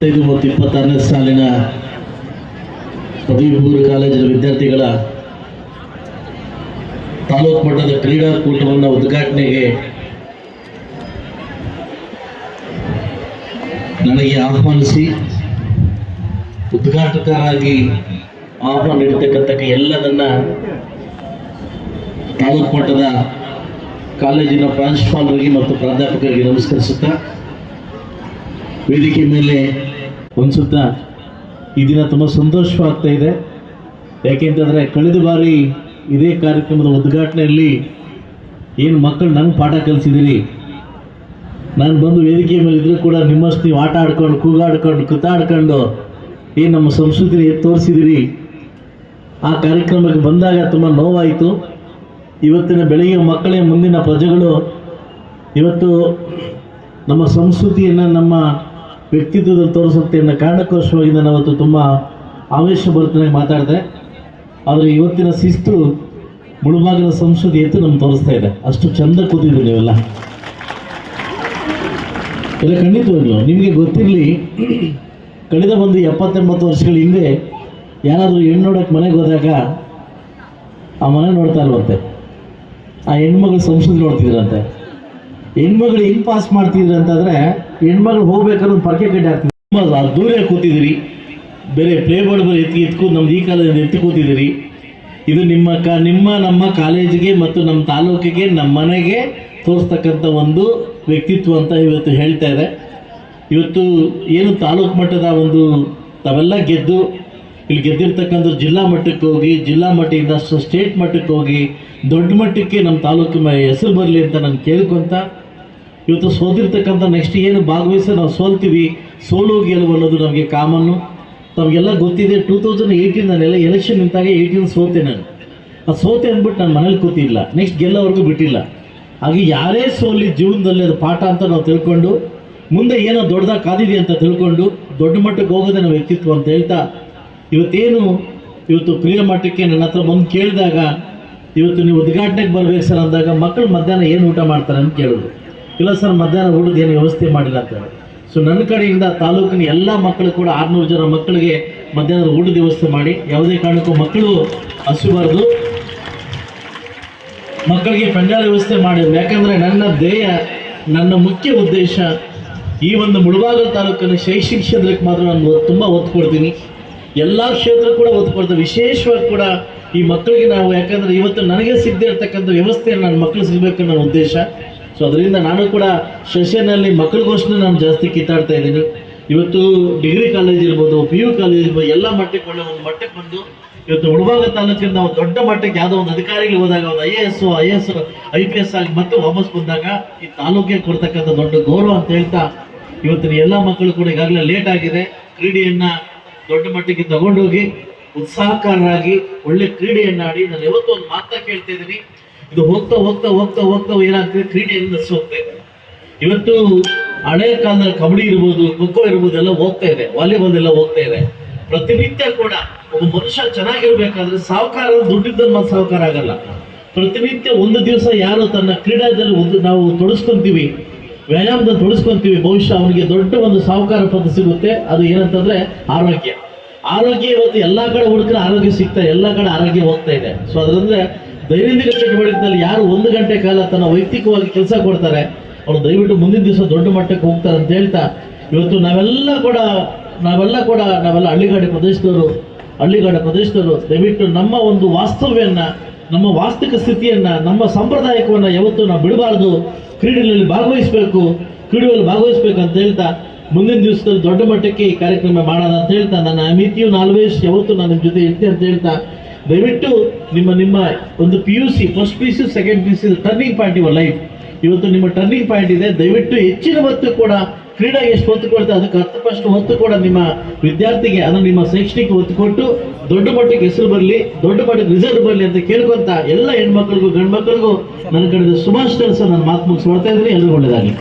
ಐದು ಮತ್ತು ಇಪ್ಪತ್ತಾರನೇ ಸಾಲಿನ ಪದವಿ ಕಾಲೇಜಿನ ವಿದ್ಯಾರ್ಥಿಗಳ ತಾಲೂಕು ಮಟ್ಟದ ಕ್ರೀಡಾಕೂಟವನ್ನು ಉದ್ಘಾಟನೆಗೆ ನನಗೆ ಆಹ್ವಾನಿಸಿ ಉದ್ಘಾಟಕರಾಗಿ ಆಹ್ವಾನ ನೀಡತಕ್ಕಂಥ ಎಲ್ಲದನ್ನ ತಾಲೂಕು ಮಟ್ಟದ ಕಾಲೇಜಿನ ಪ್ರಾಂಶುಪಾಲರಿಗೆ ಮತ್ತು ಪ್ರಾಧ್ಯಾಪಕರಿಗೆ ನಮಸ್ಕರಿಸುತ್ತಾ ವೇದಿಕೆ ಮೇಲೆ ಒಂದ್ಸುತ್ತ ಈ ದಿನ ತುಂಬ ಸಂತೋಷವಾಗ್ತಾ ಇದೆ. ಯಾಕೆಂತಂದರೆ ಕಳೆದ ಬಾರಿ ಇದೇ ಕಾರ್ಯಕ್ರಮದ ಉದ್ಘಾಟನೆಯಲ್ಲಿ ಏನು ಮಕ್ಕಳು ನಂಗೆ ಪಾಠ ಕಲಿಸಿದಿರಿ. ನಾನು ಬಂದು ವೇದಿಕೆ ಮೇಲೆ ಇದ್ರೂ ಕೂಡ ನಿಮ್ಮಷ್ಟು ನೀವು ಆಟ ಆಡ್ಕೊಂಡು, ಕೂಗಾಡ್ಕೊಂಡು ಕೃತಾಡ್ಕೊಂಡು ಏನು ನಮ್ಮ ಸಂಸ್ಕೃತಿನ ತೋರಿಸಿದಿರಿ. ಆ ಕಾರ್ಯಕ್ರಮಕ್ಕೆ ಬಂದಾಗ ತುಂಬ ನೋವಾಯಿತು. ಇವತ್ತಿನ ಬೆಳಗ್ಗೆ ಮಕ್ಕಳೇ ಮುಂದಿನ ಪ್ರಜೆಗಳು ಇವತ್ತು ನಮ್ಮ ಸಂಸ್ಕೃತಿಯನ್ನು ನಮ್ಮ ವ್ಯಕ್ತಿತ್ವದಲ್ಲಿ ತೋರಿಸುತ್ತೆ ಅನ್ನೋ ಕಾರಣಕ್ಕೋಸ್ಕರವಾಗಿ ನಾನು ಅವತ್ತು ತುಂಬ ಆವೇಶ ಬರ್ತನೆ ಮಾತಾಡಿದೆ. ಆದರೆ ಇವತ್ತಿನ ಶಿಸ್ತು ಮುಳುಬಾಗಿನ ಸಂಸ್ಕೃತಿ ಎತ್ತು ನಮ್ಗೆ ತೋರಿಸ್ತಾ ಇದೆ. ಅಷ್ಟು ಚಂದ ಕೂತಿದ್ರು ನೀವೆಲ್ಲ. ಎಲ್ಲ ಖಂಡಿತವಾಗ್ಲು ನಿಮಗೆ ಗೊತ್ತಿರಲಿ, ಕಳೆದ ಒಂದು ಎಪ್ಪತ್ತೆಂಬತ್ತು ವರ್ಷಗಳ ಹಿಂದೆ ಯಾರಾದರೂ ಹೆಣ್ಣು ನೋಡೋಕ್ಕೆ ಮನೆಗೆ ಹೋದಾಗ ಆ ಮನೆ ನೋಡ್ತಾ ಇರುವಂತೆ ಆ ಹೆಣ್ಮಗಳು ಸಂಸ್ಕೃತಿ ನೋಡ್ತಿದ್ರಂತೆ. ಹೆಣ್ಮಗಳು ಹೆಂಗ್ ಪಾಸ್ ಮಾಡ್ತಿದ್ರಿ ಅಂತಂದ್ರೆ ಹೆಣ್ಮಗಳು ಹೋಗ್ಬೇಕಾದ್ರೆ ಒಂದು ಪರ್ಕೆ ಕಡ್ಡಿ ಹಾಕ್ತಿದ್ರು. ದೂರ ಕೂತಿದ್ದೀರಿ ಬೇರೆ ಪ್ಲೇ ಬೋರ್ಡ್ ಬೇರೆ ಎತ್ತಿ ನಮ್ದು ಈ ಕಾಲದಲ್ಲಿ ಎತ್ತಿ ಕೂತಿದ್ದೀರಿ ಇದು ನಿಮ್ಮ ಕ, ನಿಮ್ಮ ನಮ್ಮ ಕಾಲೇಜಿಗೆ ಮತ್ತು ನಮ್ಮ ತಾಲೂಕಿಗೆ, ನಮ್ಮ ಮನೆಗೆ ತೋರಿಸ್ತಕ್ಕಂಥ ಒಂದು ವ್ಯಕ್ತಿತ್ವ ಅಂತ ಇವತ್ತು ಹೇಳ್ತಾ ಇದೆ. ಇವತ್ತು ಏನು ತಾಲೂಕು ಮಟ್ಟದ ಒಂದು ತಾವೆಲ್ಲ ಗೆದ್ದು, ಇಲ್ಲಿ ಗೆದ್ದಿರ್ತಕ್ಕಂಥ ಜಿಲ್ಲಾ ಮಟ್ಟಕ್ಕೆ ಹೋಗಿ, ಜಿಲ್ಲಾ ಮಟ್ಟದಿಂದ ಸ್ಟೇಟ್ ಮಟ್ಟಕ್ಕೆ ಹೋಗಿ, ದೊಡ್ಡ ಮಟ್ಟಕ್ಕೆ ನಮ್ಮ ತಾಲೂಕಿನ ಹೆಸರು ಬರಲಿ ಅಂತ ನಾನು ಕೇಳ್ಕೊಂತ ಇವತ್ತು ಸೋತಿರ್ತಕ್ಕಂಥ ನೆಕ್ಸ್ಟ್ ಏನು ಭಾಗವಹಿಸಿ ನಾವು ಸೋಲ್ತೀವಿ ಸೋಲು ಗೆಲುವು ಅನ್ನೋದು ನಮಗೆ ಕಾಮನ್ನು. ತಮಗೆಲ್ಲ ಗೊತ್ತಿದೆ ಟೂ ತೌಸಂಡ್ ಏಯ್ಟೀನ್ ನಾನೆಲ್ಲ ಎಲೆಕ್ಷನ್ ನಿಂತಾಗ ಏಯ್ಟೀನ್ ಸೋತೆ ನಾನು. ಆ ಸೋತೆ ಅಂದ್ಬಿಟ್ಟು ನಾನು ಮನೇಲಿ ಕೂತಿಲ್ಲ. ನೆಕ್ಸ್ಟ್ ಗೆಲ್ಲೋವರೆಗೂ ಬಿಟ್ಟಿಲ್ಲ. ಹಾಗೆ ಯಾರೇ ಸೋಲಿ ಜೀವನದಲ್ಲಿ ಅದು ಪಾಠ ಅಂತ ನಾವು ತಿಳ್ಕೊಂಡು, ಮುಂದೆ ಏನೋ ದೊಡ್ಡದಾಗಿ ಕಾದಿದೆ ಅಂತ ತಿಳ್ಕೊಂಡು, ದೊಡ್ಡ ಮಟ್ಟಕ್ಕೆ ಹೋಗೋದೇ ನಾವು ವ್ಯಕ್ತಿತ್ವ ಅಂತ ಹೇಳ್ತಾ, ಇವತ್ತೇನು ಇವತ್ತು ಕ್ರಿಯಾ ಮಟ್ಟಕ್ಕೆ ನನ್ನ ಹತ್ರ ಬಂದು ಕೇಳಿದಾಗ, ಇವತ್ತು ನೀವು ಉದ್ಘಾಟನೆಗೆ ಬರಬೇಕು ಸರ್ ಅಂದಾಗ ಮಕ್ಕಳು ಮಧ್ಯಾಹ್ನ ಏನು ಊಟ ಮಾಡ್ತಾರೆ ಅಂತ ಕೇಳಿದ್ರು. ಇಲ್ಲ ಸರ್, ಮಧ್ಯಾಹ್ನ ಊಟದ ಏನು ವ್ಯವಸ್ಥೆ ಮಾಡಿಲ್ಲ ಅಂತ ಹೇಳಿ. ಸೊ ನನ್ನ ಕಡೆಯಿಂದ ತಾಲೂಕಿನ ಎಲ್ಲ ಮಕ್ಕಳು ಕೂಡ ಆರುನೂರು ಜನ ಮಕ್ಕಳಿಗೆ ಮಧ್ಯಾಹ್ನದ ಊಟದ ವ್ಯವಸ್ಥೆ ಮಾಡಿ. ಯಾವುದೇ ಕಾರಣಕ್ಕೂ ಮಕ್ಕಳು ಹಸಿಬಾರ್ದು. ಮಕ್ಕಳಿಗೆ ಪಂಜಾಲ ವ್ಯವಸ್ಥೆ ಮಾಡಿದ್ರು. ಯಾಕಂದರೆ ನನ್ನ ಧ್ಯೇಯ, ನನ್ನ ಮುಖ್ಯ ಉದ್ದೇಶ ಈ ಒಂದು ಮುಳಬಾಗಲ್ ತಾಲೂಕಿನ ಶೈಕ್ಷಣಿಕ ಕ್ಷೇತ್ರಕ್ಕೆ ಮಾತ್ರ ನಾನು ತುಂಬ ಒತ್ತು ಕೊಡ್ತೀನಿ ಎಲ್ಲ ಕ್ಷೇತ್ರ ಕೂಡ ಒತ್ತು ಕೊಡ್ತೀನಿ ವಿಶೇಷವಾಗಿ ಕೂಡ ಈ ಮಕ್ಕಳಿಗೆ ನಾವು, ಯಾಕಂದರೆ ಇವತ್ತು ನನಗೆ ಸಿದ್ಧ ಇರ್ತಕ್ಕಂಥ ವ್ಯವಸ್ಥೆಯನ್ನು ನನ್ನ ಮಕ್ಕಳು ಸಿಗಬೇಕು ನನ್ನ ಉದ್ದೇಶ. ಸೊ ಅದರಿಂದ ನಾನು ಕೂಡ ಸೆಷನಲ್ಲಿ ಮಕ್ಕಳಿಗೋಸ್ಕರ ನಾನು ಜಾಸ್ತಿ ಕಿತ್ತಾಡ್ತಾ ಇದ್ದೀನಿ. ಇವತ್ತು ಡಿಗ್ರಿ ಕಾಲೇಜ್ ಇರ್ಬೋದು, ಪಿ ಯು ಕಾಲೇಜ್ ಇರ್ಬೋದು, ಎಲ್ಲ ಮಟ್ಟಕ್ಕೆ ಒಳ್ಳೆ ಒಂದು ಮಟ್ಟಕ್ಕೆ ಬಂದು ಇವತ್ತು ಉಳಭಾಗ ತಾಲೂಕಿನ ಒಂದು ದೊಡ್ಡ ಮಟ್ಟಕ್ಕೆ ಯಾವುದೋ ಒಂದು ಅಧಿಕಾರಿಗಳು ಹೋದಾಗ ಒಂದು I A S, I S, I P S ಆಗಿ ಮತ್ತೆ ವಾಪಸ್ ಬಂದಾಗ ಈ ತಾಲೂಕಿಗೆ ಕೊಡ್ತಕ್ಕಂಥ ದೊಡ್ಡ ಗೌರವ ಅಂತ ಹೇಳ್ತಾ ಇವತ್ತಿನ ಎಲ್ಲ ಮಕ್ಕಳು ಕೂಡ ಈಗಾಗಲೇ ಲೇಟ್ ಆಗಿದೆ. ಕ್ರೀಡೆಯನ್ನ ದೊಡ್ಡ ಮಟ್ಟಕ್ಕೆ ತಗೊಂಡೋಗಿ ಉತ್ಸಾಹಕಾರರಾಗಿ ಒಳ್ಳೆ ಕ್ರೀಡೆಯನ್ನಾಡಿ ನಾನು ಯಾವತ್ತೂ ಒಂದು ಮಾತಾ ಕೇಳ್ತಾ ಇದ್ದೀನಿ. ಇದು ಹೋಗ್ತಾ ಹೋಗ್ತಾ ಹೋಗ್ತಾ ಹೋಗ್ತಾ ಏನಾಗ್ತದೆ ಕ್ರೀಡೆಯಿಂದ ಹೋಗ್ತಾ ಇದೆ. ಇವತ್ತು ಹಳೆ ಕಾಲದಲ್ಲಿ ಕಬಡ್ಡಿ ಇರ್ಬೋದು ಖೋಖೋ ಇರ್ಬೋದು, ಎಲ್ಲ ಹೋಗ್ತಾ ಇದೆ. ವಾಲಿಬಾಲ್ ಎಲ್ಲ ಹೋಗ್ತಾ ಇದೆ. ಪ್ರತಿನಿತ್ಯ ಕೂಡ ಒಬ್ಬ ಮನುಷ್ಯ ಚೆನ್ನಾಗಿರ್ಬೇಕಾದ್ರೆ ಸಾವುಕಾರ ದುಡ್ಡಿದ್ದಲ್ಲಿ ಮತ್ತೆ ಸಾಹುಕಾರ ಆಗಲ್ಲ. ಪ್ರತಿನಿತ್ಯ ಒಂದು ದಿವಸ ಯಾರು ತನ್ನ ಕ್ರೀಡಾದಲ್ಲಿ ಒಂದು ನಾವು ತೊಡಸ್ಕೊಂತೀವಿ, ವ್ಯಾಯಾಮದಲ್ಲಿ ತೊಡಸ್ಕೊಂತೀವಿ ಬಹುಶಃ ಅವನಿಗೆ ದೊಡ್ಡ ಒಂದು ಸಾವುಕಾರ ಪದ ಸಿಗುತ್ತೆ. ಅದು ಏನಂತಂದ್ರೆ ಆರೋಗ್ಯ. ಆರೋಗ್ಯ ಇವತ್ತು ಎಲ್ಲಾ ಕಡೆ ಹುಡುಕ್ರೆ ಆರೋಗ್ಯ ಸಿಗ್ತಾ, ಎಲ್ಲ ಕಡೆ ಆರೋಗ್ಯ ಹೋಗ್ತಾ ಇದೆ. ಸೊ ಅದರಂದ್ರೆ ದೈನಂದಿನ ಚಟುವಟಿಕೆಯಲ್ಲಿ ಯಾರು ಒಂದು ಗಂಟೆ ಕಾಲ ತನ್ನ ವೈಯಕ್ತಿಕವಾಗಿ ಕೆಲಸ ಕೊಡ್ತಾರೆ, ಅವರು ದಯವಿಟ್ಟು ಮುಂದಿನ ದಿವಸ ದೊಡ್ಡ ಮಟ್ಟಕ್ಕೆ ಹೋಗ್ತಾರೆ ಅಂತ ಹೇಳ್ತಾ, ಇವತ್ತು ನಾವೆಲ್ಲ ಕೂಡ ನಾವೆಲ್ಲ ಕೂಡ, ನಾವೆಲ್ಲ ಹಳ್ಳಿಗಾಡಿ ಪ್ರದೇಶದವರು, ಹಳ್ಳಿಗಾಡ ಪ್ರದೇಶದವರು, ದಯವಿಟ್ಟು ನಮ್ಮ ಒಂದು ವಾಸ್ತವ್ಯನ್ನ, ನಮ್ಮ ವಾಸ್ತವಿಕ ಸ್ಥಿತಿಯನ್ನ, ನಮ್ಮ ಸಂಪ್ರದಾಯಕವನ್ನ ಯಾವತ್ತೂ ನಾವು ಬಿಡಬಾರ್ದು. ಕ್ರೀಡೆಯಲ್ಲಿ ಭಾಗವಹಿಸಬೇಕು ಕ್ರೀಡೆಯಲ್ಲಿ ಭಾಗವಹಿಸಬೇಕು ಅಂತ ಹೇಳ್ತಾ, ಮುಂದಿನ ದಿವಸದಲ್ಲಿ ದೊಡ್ಡ ಮಟ್ಟಕ್ಕೆ ಈ ಕಾರ್ಯಕ್ರಮ ಮಾಡೋಣ ಅಂತ ಹೇಳ್ತಾ, ನನ್ನ ಮಿತಿಯು ಆಲ್ವೇಸ್ ಯಾವತ್ತು ನಾನು ನಿಮ್ಮ ಜೊತೆ ಇರ್ತೀನಿ ಅಂತ ಹೇಳ್ತಾ ದಯವಿಟ್ಟು ನಿಮ್ಮ ನಿಮ್ಮ ಒಂದು P U C first P U second P U C turning point your life ಇವತ್ತು ನಿಮ್ಮ ಟರ್ನಿಂಗ್ ಪಾಯಿಂಟ್ ಇದೆ. ದಯವಿಟ್ಟು ಹೆಚ್ಚಿನ ಹೊತ್ತು ಕೂಡ ಕ್ರೀಡಾ ಎಷ್ಟು ಒತ್ತು ಕೊಡ್ತಾರೆ ಅದಕ್ಕೆ ಹತ್ತು ಪರ್ಸೆಂಟ್ ಒತ್ತು ಕೂಡ ನಿಮ್ಮ ವಿದ್ಯಾರ್ಥಿಗೆ, ಅದನ್ನು ನಿಮ್ಮ ಶೈಕ್ಷಣಿಕ ಒತ್ತು ಕೊಟ್ಟು ದೊಡ್ಡ ಮಟ್ಟಕ್ಕೆ ಹೆಸರು ಬರಲಿ, ದೊಡ್ಡ ಮಟ್ಟಕ್ಕೆ ರಿಸಲ್ಟ್ ಬರಲಿ ಅಂತ ಕೇಳ್ಕೊಂತ ಎಲ್ಲ ಹೆಣ್ಮಕ್ಳಿಗೂ ಗಂಡು ಮಕ್ಕಳಿಗೂ ನನ್ನ ಕಡೆ ಶುಭಾಶಯ ನನ್ನ ಮಾತು ಮುಗಿಸ್ಕೊಳ್ತಾ ಇದ್ದೀನಿ. ಎಲ್ಲರಿಗೂ ಒಳ್ಳೆಯದಾಗಲಿ.